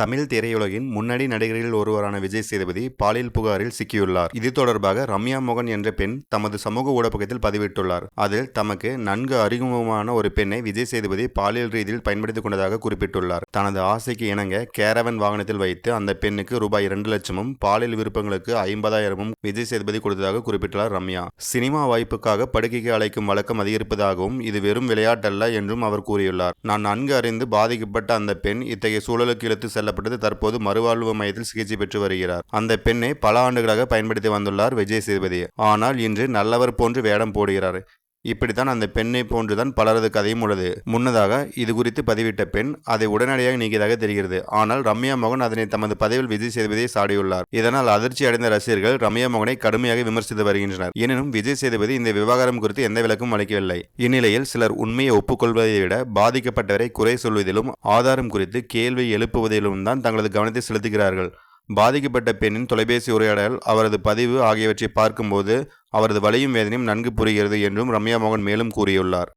தமிழ் திரையுலகின் முன்னணி நடிகர்களில் ஒருவரான விஜய் சேதுபதி பாலியல் புகாரில் சிக்கியுள்ளார். இது தொடர்பாக ரம்யா மோகன் என்ற பெண் தமது சமூக ஊடகத்தில் பதிவிட்டுள்ளார். அதில் தமக்கு நன்கு அறிமுகமான ஒரு பெண்ணை விஜய் சேதுபதி பாலியல் ரீதியில் பயன்படுத்திக் கொண்டதாக குறிப்பிட்டுள்ளார். தனது ஆசைக்கு இணங்க கேரவன் வாகனத்தில் வைத்து அந்த பெண்ணுக்கு ரூபாய் இரண்டு லட்சமும் பாலியல் விருப்பங்களுக்கு ஐம்பதாயிரமும் விஜய் சேதுபதி கொடுத்ததாக குறிப்பிட்டுள்ளார் ரம்யா. சினிமா வாய்ப்புக்காக படுக்கைக்கு அழைக்கும் வழக்கம் அதிகரிப்பதாகவும் இது வெறும் விளையாட்டல்ல என்றும் அவர் கூறியுள்ளார். நான் நன்கு அறிந்து பாதிக்கப்பட்ட அந்த பெண் இத்தகைய சூழலுக்கு இழுத்து தள்ளப்பட்டது. தற்போது மறுவாழ்வு மையத்தில் சிகிச்சை பெற்று வருகிறார். அந்த பெண்ணை பல ஆண்டுகளாக பயன்படுத்தி வந்துள்ளார் விஜய் சேதுபதி. ஆனால் இன்று நல்லவர் போன்று வேடம் போடுகிறார். இப்படித்தான் அந்த பெண்ணை போன்றுதான் பலரது கதையும் உள்ளது. முன்னதாக இது குறித்து பதிவிட்ட பெண் அதை உடனடியாக நீக்கியதாக தெரிகிறது. ஆனால் ரம்யா மோகன் அதனை தமது பதவியில் விஜய் சேதுபதியை சாடியுள்ளார். இதனால் அதிர்ச்சி அடைந்த ரசிகர்கள் ரம்யா மோகனை கடுமையாக விமர்சித்து வருகின்றனர். எனினும் விஜய் சேதுபதி இந்த விவகாரம் குறித்து எந்த விளக்கும் அளிக்கவில்லை. இந்நிலையில் சிலர் உண்மையை ஒப்புக்கொள்வதை விட பாதிக்கப்பட்டவரை குறை சொல்வதிலும் ஆதாரம் குறித்து கேள்வி எழுப்புவதிலும் தான் தங்களது கவனத்தை செலுத்துகிறார்கள். பாதிக்கப்பட்ட பெண்ணின் தொலைபேசி உரையாடல் அவரது பதிவு ஆகியவற்றை பார்க்கும்போது அவரது வலியும் வேதனையும் நன்கு புரிகிறது என்றும் ரம்யா மோகன் மேலும் கூறியுள்ளார்.